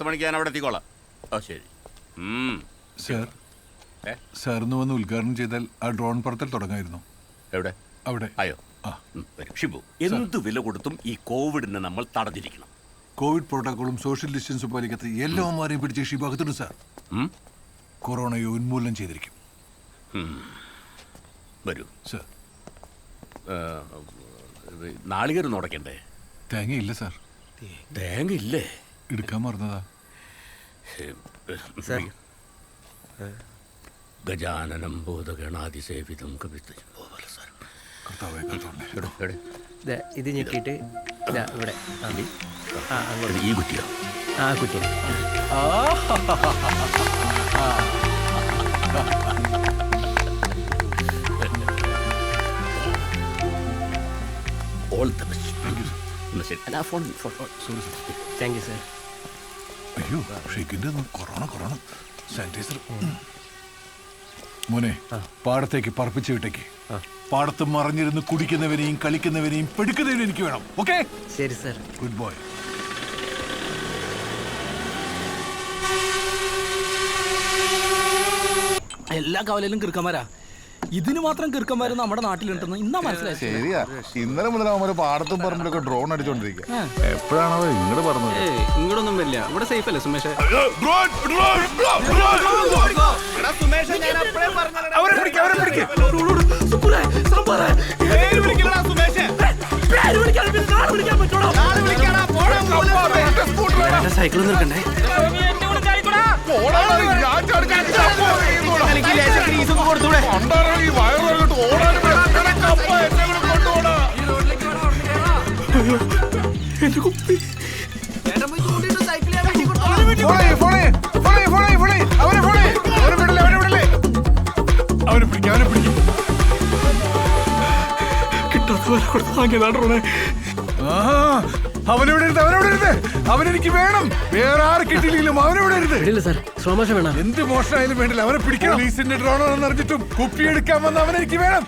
പത്ത് മണിക്ക് ഞാൻ അവിടെ എത്തിക്കോളാം. ഓ ശരി. ഉം. സാർ ഏ? സാറിന് വന്ന് ഉദ്ഘാടനം ചെയ്താൽ ആ ഡ്രോൺ പറത്തൽ തുടങ്ങായിരുന്നു. എവിടെ? അവിടെ. ആയോ? ആ. ഉം, വരൂ. ഷിബു എന്ത് വില കൊടുത്തും ഈ കോവിഡിനെ നമ്മൾ തടഞ്ഞിരിക്കണം. കോവിഡ് പ്രോട്ടോക്കോളും സോഷ്യൽ ഡിസ്റ്റൻസും പാലിക്കാത്ത എല്ലാവന്മാരെയും പിടിച്ച് ഷിബാഗത്തുണ്ട് സാർ. ഉം? കൊറോണയെ ഉന്മൂലനം ചെയ്തിരിക്കും. വരൂ. സാർ. ഏ, ഇത് നാളികേരം തേങ്ങയില്ല സാർ. തേങ്ങ ഇല്ലേ എടുക്കാൻ മറന്നതാ? ഗജാനനം ബോധഗണാതിസേവിതം കവിത കർത്താവേ കർത്താവേ ദേ, ഇത് ഞെക്കിയിട്ട് ഇതാ. ഇവിടെ. ഈ കുട്ടിയോ ആ കുറ്റി. All the best thank you sir thank you sir അയ്യോ ഷെയ്ക്കിന്റെ കൊറോണ കൊറോണ. സാനിറ്റൈസർ മോനെ പാടത്തേക്ക് പറപ്പിച്ച് വിട്ടേക്ക്. പാടത്ത് മറിഞ്ഞിരുന്ന് കുടിക്കുന്നവനെയും കളിക്കുന്നവനെയും പെടുക്കുന്നവനെയും എനിക്ക് വേണം. ഓക്കെ? ശരി സർ. ഗുഡ് ബോയ് എല്ലാ കവലയിലും കിറുക്കന്മാരാ. ഇതിന് മാത്രം കിറുക്കന്മാര് നമ്മുടെ നാട്ടിലുണ്ടെന്ന് ഇന്നാ മനസ്സിലായി. ശരിയാ. ഇന്നലെ മുതൽ അവന്മാര് പാടത്തും പറമ്പിലൊക്കെ ഡ്രോൺ അടിച്ചോണ്ടിരിക്കുക എപ്പോഴാണോ ഇങ്ങോട്ട് പറഞ്ഞത് ഇങ്ങോട്ടൊന്നും വരില്ല. ഇവിടെ സേഫ് അല്ലേ സുമേഷ്? സൈക്കിൾ നിൽക്കണ്ടേ അവനെ പിടിക്കാം അവനെ പിടിക്കും. ആഹാ, അവനെവിടെ ഇരുത്ത് അവനെവിടെ ഇരുത്ത് അവനെനിക്ക് വേണം. വേറെ ആരെ കിട്ടിയില്ലെങ്കിലും അവനെവിടെ ഇരുത്ത് ഇല്ല സാർ സ്ലോ വേണം. എന്ത് മോഷണമായാലും വേണ്ടില്ല അവനെ പിടിക്കണം. പോലീസിന്റെ ഡ്രോണാണെന്ന് അറിഞ്ഞിട്ടും കുപ്പി എടുക്കാൻ വന്ന അവനെനിക്ക് വേണം.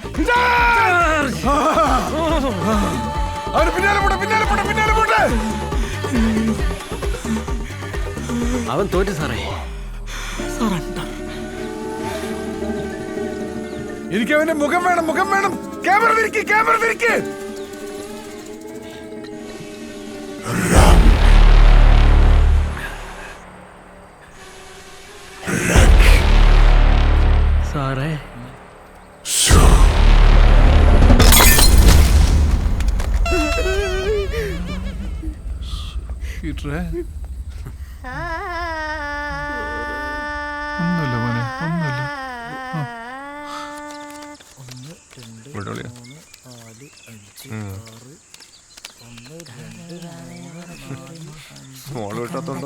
അവന് പിന്നാലെ പോട്ടെ പിന്നാലെ പോട്ടെ പിന്നാലെ പോട്ടെ. അവൻ തോറ്റു സാറേ. എനിക്ക് അവന്റെ മുഖം വേണം മുഖം വേണം. ക്യാമറ തിരിക്ക് ക്യാമറ തിരിക്ക് സാറേ പീറ്ററെ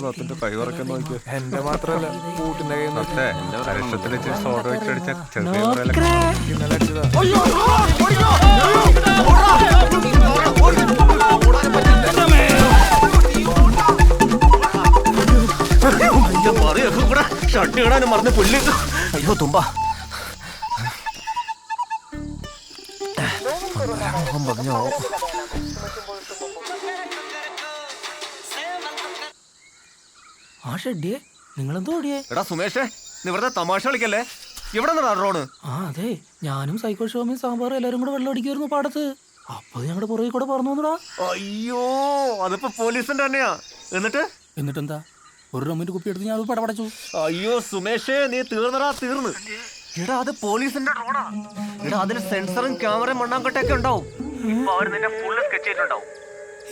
വിട്ടത്തോണ്ട് തത്തിന്റെ കൈ വറക്കാൻ നോക്കിയോ. എന്റെ മാത്രല്ല കൂട്ടിന്റെ കയ്യിൽ നിന്ന് കരക്ഷത്തിൽ വെച്ച് സോഡ വെച്ചടിച്ച ചെറിയ ഇന്നലെ അടിച്ചതാ മറന്ന് പുല്ല് അയ്യോ തുമ്പ. പറഞ്ഞോ ഷെഡിയെ നിങ്ങളെന്തോ ഓടിയേ? എടാ സുമേഷേ നീ വെറുതെ തമാശ കളിക്കല്ലേ? ഇവിടെ നിന്നാ ഡ്രോണ് ആ അതെ. ഞാനും സൈക്കോ ഷോമിയും സാമ്പാറും എല്ലാരും കൂടെ വെള്ളം അടിക്കുമായിരുന്നു പാടത്ത്. അപ്പൊ ഞങ്ങളുടെ പുറകെ കൂടെ പറഞ്ഞു വന്നടാ. അയ്യോ അതിപ്പോ പോലീസിന്റെ തന്നെയാ. എന്നിട്ട്? എന്നിട്ടെന്താ? ഒരു റമ്മിന്റെ കുപ്പി എടുത്ത് ഞാൻ അത് പടപടച്ചു. അയ്യോ സുമേഷേ നീ തീർന്നടാ തീർന്ന്. എടാ അത് പോലീസിന്റെ ഡ്രോണാ എടാ അതിന് സെൻസറും ക്യാമറയും മണ്ണാങ്കട്ടൊക്കെ ഉണ്ടാവും. ഇപ്പൊ അവർ നിന്നെ ഫുള്ള് സ്കെച്ച് ചെയ്തിട്ടുണ്ടാവും.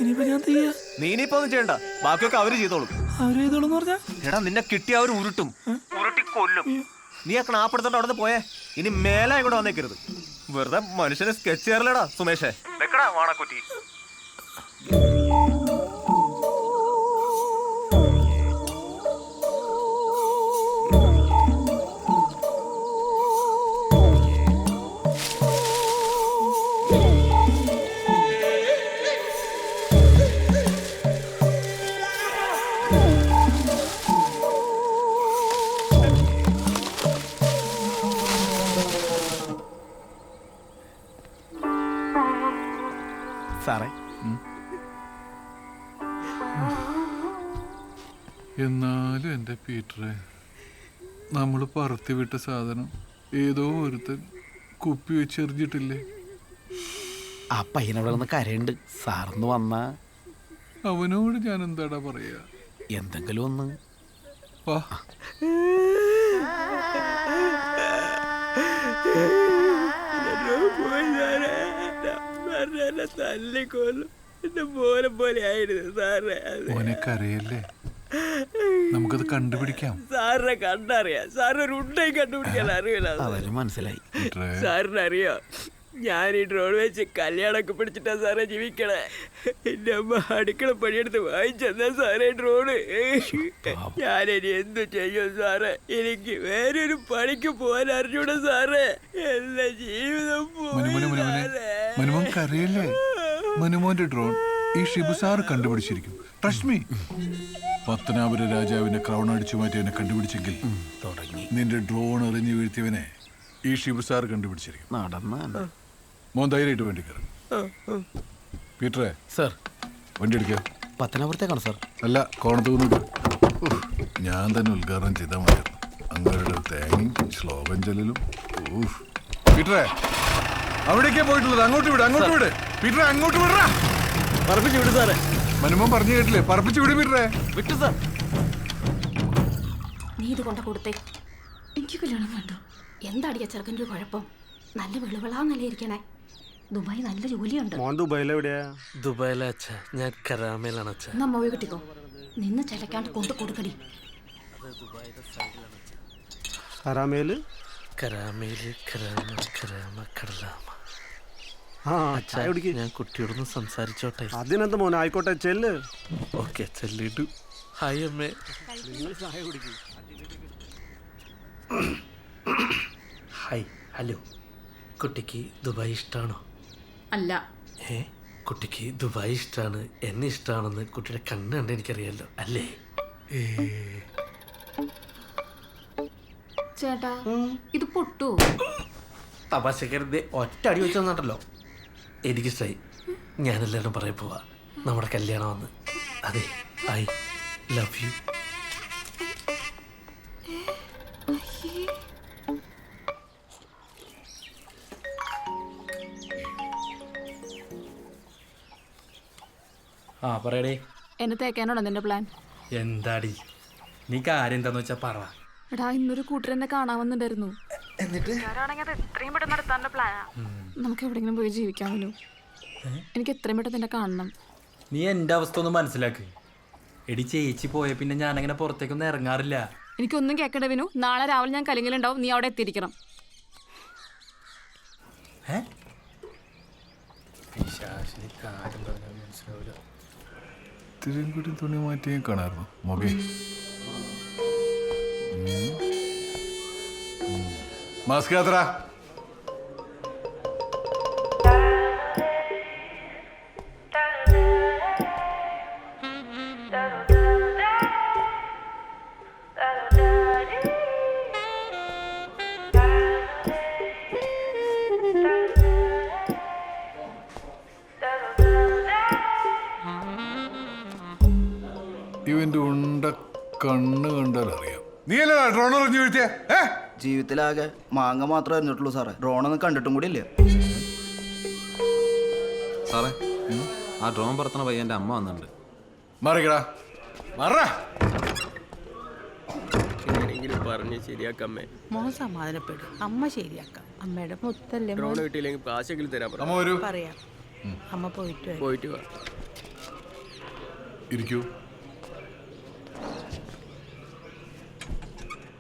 ഇനിയിപ്പോ ഞാൻ തീയ നീ ഇനിയിപ്പോ ഒന്നും ചെയ്യണ്ട. ബാക്കിയൊക്കെ അവർ ചെയ്തോളും. അവർ പറഞ്ഞാ? എടാ നിന്നെ കിട്ടിയ അവർ ഉരുട്ടും. ഉരുട്ടി കൊല്ലും. നീ ആ ക്ലാപ്പെടുത്തോണ്ട് അവിടെ പോയേ. ഇനി മേലെ ഇവിടെ വന്നേക്കരുത്. വെറുതെ മനുഷ്യനെ സ്കെച്ച് ചെയ്യാറില്ലടാ സുമേഷേ. വെക്കടാ വാണക്കുറ്റി. എന്നാലും എന്റെ പീറ്ററെ നമ്മൾ പറത്തി വിട്ട സാധനം ഏതോ ഒരുത്തൻ കുപ്പി വെച്ചെറിഞ്ഞിട്ടില്ലേ ആ പയ്യനവിടെ നിന്ന് കരയുണ്ട്. സാറിന്ന് വന്ന. അവനോട് ഞാൻ എന്താടാ പറയാ? എന്തെങ്കിലും ഒന്ന്. വാ. തല്ലിക്കൊല്ലും എന്റെ പോലെ പോലെ ആയിരുന്നു സാറേ. അത് മോനെ കരയല്ലേ? നമുക്കത് കണ്ടുപിടിക്കാം. സാറിനെ കണ്ടറിയാം. സാറിനൊരു ഒരു ഉണ്ടേ കണ്ടുപിടിക്കാൻ അറിയില്ല. അവർ മനസ്സിലായി. സാറിനറിയോ? സാറിന് അറിയോ ഞാൻ ഈ ഡ്രോൺ വെച്ച് കല്യാണമൊക്കെ പിടിച്ചിട്ടാ സാറേ ജീവിക്കണേ. എന്റെ അമ്മ അടുക്കള പണിയെടുത്ത് വാങ്ങിച്ചെന്നാ സാറേ ഡ്രോണ് ഞാനിനി എന്തു ചെയ്യും സാറേ? എനിക്ക് വേറൊരു പണിക്ക് പോകാൻ അറിഞ്ഞൂടെ സാറേ. എല്ലാ ജീവിതം അറിയില്ലേ പോയി കരയല്ലേ? മനുമോന്റെ ഡ്രോൺ ഈ ഷിബു സാറ് കണ്ടുപിടിച്ചിരിക്കും. ട്രസ്റ്റ് പത്തനാപുര രാജാവിനെ ക്രൗൺ അടിച്ചു മാറ്റിയവനെ കണ്ടുപിടിച്ചെങ്കിൽ തുടങ്ങി. നിന്റെ ഡ്രോൺ എറിഞ്ഞു വീഴ്ത്തിയവനെ ഈ ഷിബുസാർ കണ്ടുപിടിച്ചിരിക്കും. നടന്ന മോൻ ധൈര്യമായിട്ട് വേണ്ടി കയറും. പീറ്ററെ സർ. വണ്ടി എടുക്കുക പത്തനാപുരത്തേക്കാണ് സർ. അല്ല കോണത്ത് നിന്നിട്ട് ഞാൻ തന്നെ ഉദ്ഘാടനം ചെയ്താൽ മതിയായിരുന്നു അങ്ങനെ തേങ്ങയും ശ്ലോകം ചെല്ലലും. ഊഫ്. പീറ്ററെ അവിടേക്കേ പോയിട്ടുള്ളത്? അങ്ങോട്ട് വിട് അങ്ങോട്ട് വിട്. പീറ്ററെ അങ്ങോട്ട് വിടറാ. പറഞ്ഞു വിട് സാറേ. മനുമോൻ പറഞ്ഞു കേട്ടില്ലേ? പറപ്പിച്ചു വിടും വിട്ടേ വിട്ടു സാർ. നീ ഇത് കൊണ്ട കൊടുത്തേ. എനിക്ക് കല്യാണം വേണ്ട? എന്താടിയ ചെറുക്കന്റെ ഒരു കുഴപ്പം? നല്ല വെളുവിളാന്നല്ലേ ഇരിക്കണേ ദുബായ് നല്ല ജോലിയുണ്ട്. മോൻ ദുബായിൽ എവിടെയാ? ദുബായിലെ അച്ഛ. ഞാൻ കരാമയിലാണ് അച്ഛ. എന്നാ മോവി കിട്ടിക്കോ? നിന്ന് ചിലക്കാണ്ട് കൊണ്ട് കൊടുക്കടി. കരാമയിൽ കരാമയിൽ കരാമ കരാമ കടലാമ. ആ ഞാൻ കുട്ടിയോടൊന്ന് സംസാരിച്ചോട്ടെ. അതിനെന്ത് മോനെ ആയിക്കോട്ടെ ചെല്ല്. ഓക്കെ ചെല്ലിട്ടു ഹായ് അമ്മേ. Hi hello. കുട്ടിക്ക് ദുബായ് ഇഷ്ടമാണോ അല്ല. ഏ കുട്ടിക്ക് ദുബായ് ഇഷ്ടമാണ് എന്നെ ഇഷ്ടമാണെന്ന് കുട്ടിയുടെ കണ്ണ് കണ്ട് എനിക്കറിയാലോ അല്ലേ? ചേട്ടാ ഇത് പൊട്ടു? തപാശക്കരുത് ഒറ്റ അടി വെച്ചോ എനിക്കിഷ്ടായി ഞാനെല്ലാവരും പറയാൻ പോവാ. നമ്മുടെ കല്യാണം വന്ന്. അതെ ഐ ലവ് യു. ആ പറയടേ. എന്നെ തേക്കാനാണോ നിന്റെ പ്ലാൻ എന്താടി? നീ കാര്യം എന്താന്ന് വെച്ചാ പറ. എടാ ഇന്നൊരു കൂട്ടർ എന്നെ കാണാൻ വന്നിട്ടുണ്ടായിരുന്നു. നമുക്ക് എവിടെങ്കിലും പോയി ജീവിക്കാമല്ലോ. എനിക്ക് എത്രയും പെട്ടെന്ന് നിന്നെ കാണണം. നീ എന്റെ അവസ്ഥ ഒന്ന് മനസ്സിലാക്ക്. എടി ചേച്ചി പോയ പിന്നെ ഞാൻ അങ്ങനെ പുറത്തേക്കൊന്നും ഇറങ്ങാറില്ല. എനിക്കൊന്നും കേൾക്കണ്ട വിനു. നാളെ രാവിലെ ഞാൻ കലിങ്ങിലുണ്ടാവും. നീ അവിടെ എത്തിയിരിക്കണം. ഏ? ഇത്തിരിയും കൂടി തുണി മാറ്റി കാണായിരുന്നു മൊബൈ. മാസ്ക് ജീവിതത്തിലാകെ മാങ്ങ മാത്രമേ അറിഞ്ഞിട്ടുള്ളൂ സാറേ. ഡ്രോണൊന്നും കണ്ടിട്ടും കൂടി ഇല്ല. സാറേ ആ ഡ്രോൺ പറത്തണ പയ്യന്റെ അമ്മ വന്നിട്ടുണ്ട്. മറികടാ മറ എങ്ങനെയെങ്കിലും പറഞ്ഞ് ശരിയാക്കമ്മേ മോൻ സമാധാനപ്പെടും. അമ്മ ശരിയാക്കാം. അമ്മയുടെ മുത്തല്ലേ ഡ്രോൺ കിട്ടിയില്ലെങ്കിൽ കാശെങ്കിലും തരാൻ പറ. അമ്മ വരൂ. പറയാം. അമ്മ പോയിട്ട് പോയിട്ട് വാ. ഇരിക്കൂ.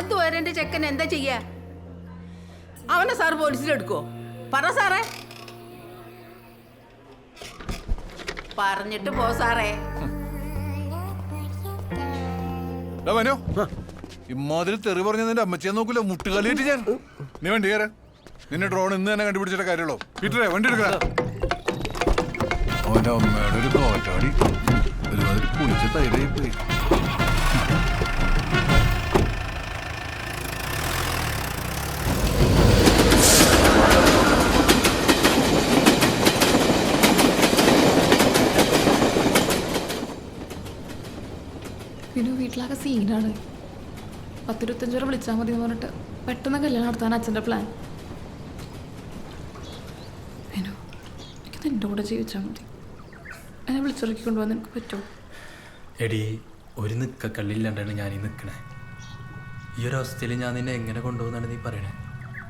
അതുവരെ എന്റെ ചെക്കൻ എന്താ ചെയ്യാ? അവനെ സാർ പോലീസിലെടുക്കോ പറ സാറേ പറഞ്ഞിട്ട് പോ സാറേ മനോ. ഇമ്മാതിരി തെറി പറഞ്ഞ നിന്റെ അമ്മച്ചിയെ നോക്കില്ല മുട്ടുകാലിയിട്ട് ഞാൻ. നീ വണ്ടി കയറ. നിന്നെ ഡ്രോൺ ഇന്ന് തന്നെ കണ്ടുപിടിച്ചിട്ട് കാര്യമുള്ളൂ. പീറ്ററെ വണ്ടി എടുക്കടാ അമ്മയുടെ ഒരു കോറ്റാടി ഒരുമാതിരി കുളിച്ച് തൈരായി പോയി. വീട്ടിലാകെ സീനാണ് പത്തിരുപത്തഞ്ച് വരെ വിളിച്ചാൽ മതി എന്ന് പറഞ്ഞിട്ട് പെട്ടെന്ന് കല്യാണം നടത്താൻ അച്ഛന്റെ പ്ലാൻ എനിക്ക് എന്റെ കൂടെ ജീവിച്ചാൽ മതി. എന്നെ വിളിച്ചിറക്കി കൊണ്ടുപോകാൻ നിനക്ക് പറ്റുമോ എടി ഒരു നിക്ക കള്ളില്ലാണ്ടാണ് ഞാൻ ഈ നിൽക്കണേ ഈ ഒരു അവസ്ഥയിൽ ഞാൻ നിന്നെ എങ്ങനെ കൊണ്ടുപോകുന്നാണ് നീ പറയണേ?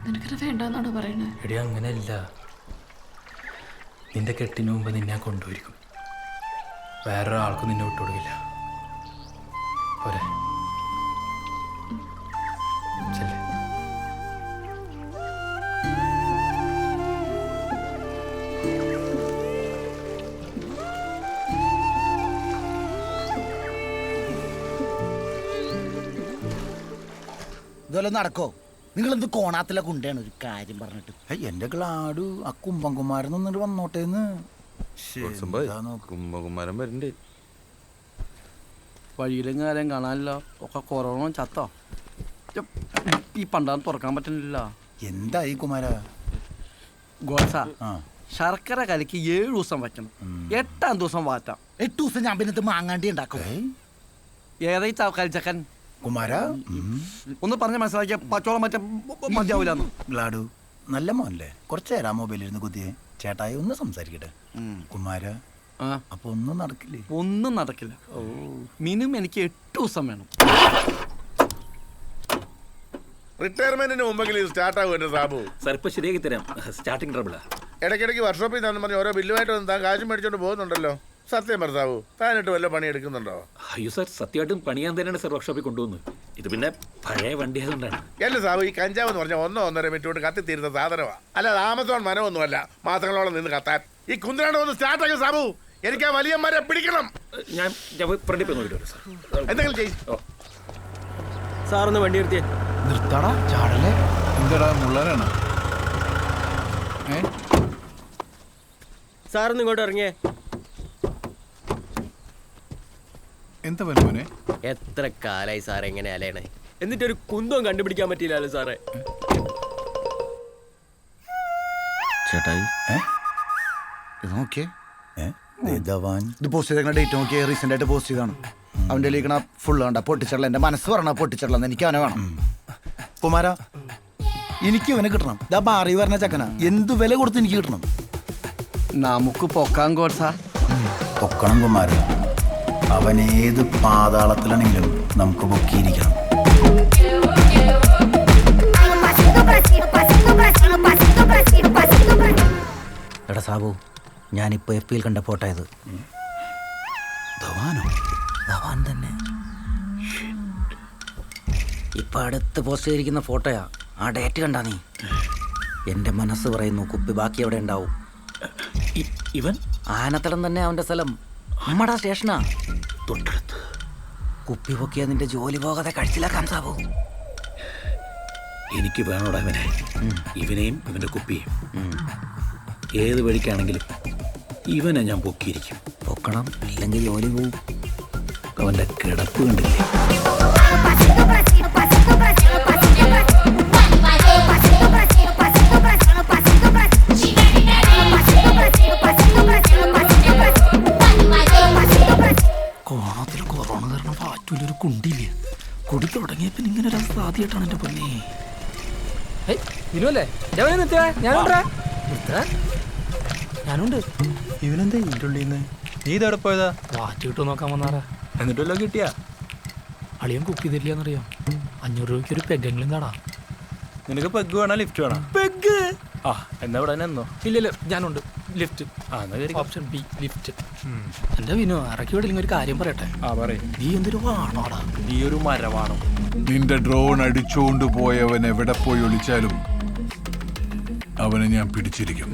നിനക്കത് വേണ്ടെന്നാണോ പറയണേ? എടി അങ്ങനെയല്ല. നിന്റെ കെട്ടിന് മുമ്പ് നിന്നെ കൊണ്ടുപോയിരിക്കും. വേറൊരാൾക്കും നിന്നെ വിട്ടുകൊടുക്കില്ല പോരെ. ചെല്ലേ. ഇതുപോലെ നടക്കോ? നിങ്ങൾ എന്ത് കോണാത്തിലെ കുണ്ടാണ് ഒരു കാര്യം പറഞ്ഞിട്ട്. എന്റെ ക്ലാഡു ആ കുംഭകുമാരൻ നിന്നിട്ട് വന്നോട്ടേന്ന്. കുംഭകുമാരൻ വരണ്ടേ. വഴിയിലും ആരെയും കാണാനില്ല. ഒക്കെ കൊറോണ ചത്തോ? ഈ പണ്ടാന്ന് തുറക്കാൻ പറ്റുന്നില്ല. എന്തായി കുമാര? ഗോസ ശർക്കര കലക്ക് ഏഴ് ദിവസം വയ്ക്കണം. എട്ടാം ദിവസം വാറ്റാം. എട്ട് ദിവസം ഞാൻ പിന്നെ മാങ്ങാണ്ടി ഉണ്ടാക്കും? ഏതായി കളിച്ചക്കൻ കുമാര ഒന്ന് പറഞ്ഞ മനസ്സിലാക്കിയ പച്ചോളം മറ്റേ മതിയാവൂലെന്ന്. ഗ്ലാഡു നല്ല മോനല്ലേ? കുറച്ചു നേരം മൊബൈലിരുന്ന് കുത്തിയേ. ചേട്ടായി ഒന്ന് സംസാരിക്കട്ടെ. കുമാര അപ്പൊ ഒന്നും നടക്കില്ലേ. ഒന്നും നടക്കില്ല. മിനിമം എനിക്ക് എട്ട് ദിവസം വേണം. റിട്ടയർമെന്റിന് മുമ്പെങ്കിലും സ്റ്റാർട്ട് ആകും എന്റെ സാബു. സാർ ഇപ്പൊ ശരിയാക്കി തരാം. സ്റ്റാർട്ടിങ് ട്രബിളാ ഇടയ്ക്കിടയ്ക്ക് വർക്ക്ഷോപ്പിൽ നിന്ന് പറഞ്ഞ് ഓരോ ബില്ലുമായിട്ട് വന്ന് താൻ കാശും മേടിച്ചോണ്ട് പോകുന്നുണ്ടല്ലോ. സത്യം പറ സാബു താനിട്ട് വല്ല പണി എടുക്കുന്നുണ്ടോ? അയ്യോ സാർ സത്യമായിട്ടും പണിയാൻ തന്നെയാണ് സാർ വർക്ക്ഷോപ്പിൽ കൊണ്ടുവന്നത് ഇത് പിന്നെ പഴയ വണ്ടി ആയതുകൊണ്ടാണ്. അല്ല സാബു ഈ കഞ്ചാവ് എന്ന് പറഞ്ഞാൽ ഒന്നോ ഒന്നര മിനിറ്റ് കൊണ്ട് കത്തിത്തീരുന്ന സാധനമാണ് അല്ലാതെ ആമസോൺ മരമൊന്നുമല്ല മാസങ്ങളോളം നിന്ന് കത്താൻ. ഈ കുന്തിരാണ്ട് ഒന്ന് സ്റ്റാർട്ട് ആക്കും സാബു. എനിക്ക് ആ വലിയന്മാരെ പിടിക്കണം. ഞാൻ ഞാൻ ഫ്രണ്ടിൽ പോയി വരാം സാർ. എന്തെങ്കിലും ചെയ്യും. സാറൊന്ന് വണ്ടി നിർത്തിയേ. നിർത്തടാ ചാടല്ലേ? എന്താടാ മുള്ളനാണ്? ഏ? സാറൊന്ന് ഇങ്ങോട്ട് ഇറങ്ങിയേ. എന്താ പനുമോനെ എത്ര കാലായി സാറേ എങ്ങനെ എന്നിട്ട് എന്നിട്ടൊരു കുന്തവും കണ്ടുപിടിക്കാൻ പറ്റിയില്ലല്ലോ സാറേ. ചേട്ടായി നോക്കിയേ. നോക്കിയേ ഇത് പോസ്റ്റ് ചെയ്ത ഡേറ്റ് നോക്കി റീസെന്റ് ആയിട്ട് പോസ്റ്റ് ചെയ്താണ് അവന്റെ ലീക്കണ ഫുള്ള് കണ്ട പൊട്ടിച്ചടല എന്റെ മനസ്സ് പറഞ്ഞ പൊട്ടിച്ചടല എനിക്ക് അവനെ വേണം കുമാര എനിക്ക് ഇവനെ കിട്ടണം ഇതാ ബാറി പറഞ്ഞ ചക്കന എന്ത് വില കൊടുത്ത് എനിക്ക് കിട്ടണം നമുക്ക് പൊക്കാൻ കോർസാ പൊക്കണം കുമാര അവൻ ഏത് പാതാളത്തിലാണെങ്കിലും നമുക്ക് പൊക്കിയിരിക്കണം എടാ സാബു ഞാനിപ്പോ എഫ് പിയിൽ കണ്ട ഫോട്ടോ ഇത് ധവാനോ? ധവാൻ തന്നെ. ഇപ്പൊ അടുത്ത് പോസ്റ്റ് ചെയ്തിരിക്കുന്ന ഫോട്ടോയാ ആ ഡേറ്റ് കണ്ടാ നീ. എന്റെ മനസ്സ് പറയുന്നു കുപ്പി ബാക്കി എവിടെ ഉണ്ടാവും. ഇവൻ? ആനത്തടം തന്നെ അവന്റെ സ്ഥലം. അമ്മടാ സ്റ്റേഷനാ. തൊട്ടടുത്ത്. കുപ്പി പൊക്കിയ നിന്റെ ജോലി പോകാതെ കഴിച്ചിലാക്കാൻ സാബു. എനിക്ക് വേണോടാ ഇവനെ. ഇവനെയും ഇവന്റെ കുപ്പിയും. ഏത് വഴിക്കാണെങ്കിലും ഇവനെ ഞാൻ പൊക്കിയിരിക്കും. പൊക്കണം ഇല്ലെങ്കിൽ ജോലി പോവും. അവന്റെ കിടപ്പ് കണ്ടില്ലേ? കോണത്തിൽ കൊറോണ കാരണം പാറ്റൂലൊരു കുണ്ടില്ല കുടി തുടങ്ങിയപ്പോ ഇങ്ങനെ ഒരു അവസ്ഥ ആദ്യമായിട്ടാണ് എന്റെ പൊന്നെ. ഞാനുണ്ട്. ഇവനെന്താ നിന്ന് നീ ഇതവിടെ പോയതാ? വാറ്റ് കിട്ടുമോ നോക്കാൻ വന്നാറാ എന്നിട്ടല്ലോ കിട്ടിയാ? അളിയൻ കുക്ക് ചെയ്തില്ലാന്നറിയാം അഞ്ഞൂറ് രൂപയ്ക്ക് ഒരു പെഗ്ഗെങ്കിലും താടാ. നിനക്ക് പെഗ് വേണോ? ലിഫ്റ്റ് വേണോ? പെഗ് ആ എന്നാ ഇവിടെ എന്നോ ഇല്ല ഇല്ല ഞാനുണ്ട്. ലിഫ്റ്റ് ആ എന്നാ ഓപ്ഷൻ ബി ലിഫ്റ്റ് എന്റെ വിനു ഇറക്കി വിടില്ലെങ്കിൽ ഒരു കാര്യം പറയട്ടെ? ആ പറയും. നീ എന്തൊരു വാണോടാ? നീ ഒരു മരവാണോ? നിന്റെ ഡ്രോൺ അടിച്ചുകൊണ്ട് പോയവൻ എവിടെ പോയി ഒളിച്ചാലും അവനെ ഞാൻ പിടിച്ചിരിക്കും.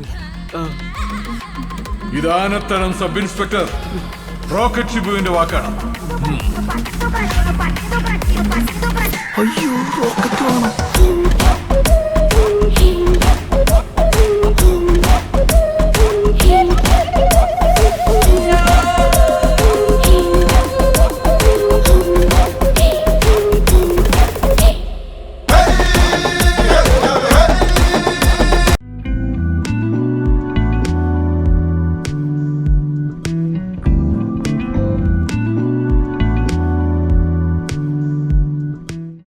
ഇതാനത്തരം സബ് ഇൻസ്പെക്ടർ റോക്കറ്റ് ഷിബുവിന്റെ വാക്കാണ്. അയ്യോ റോക്കറ്റ് വേണം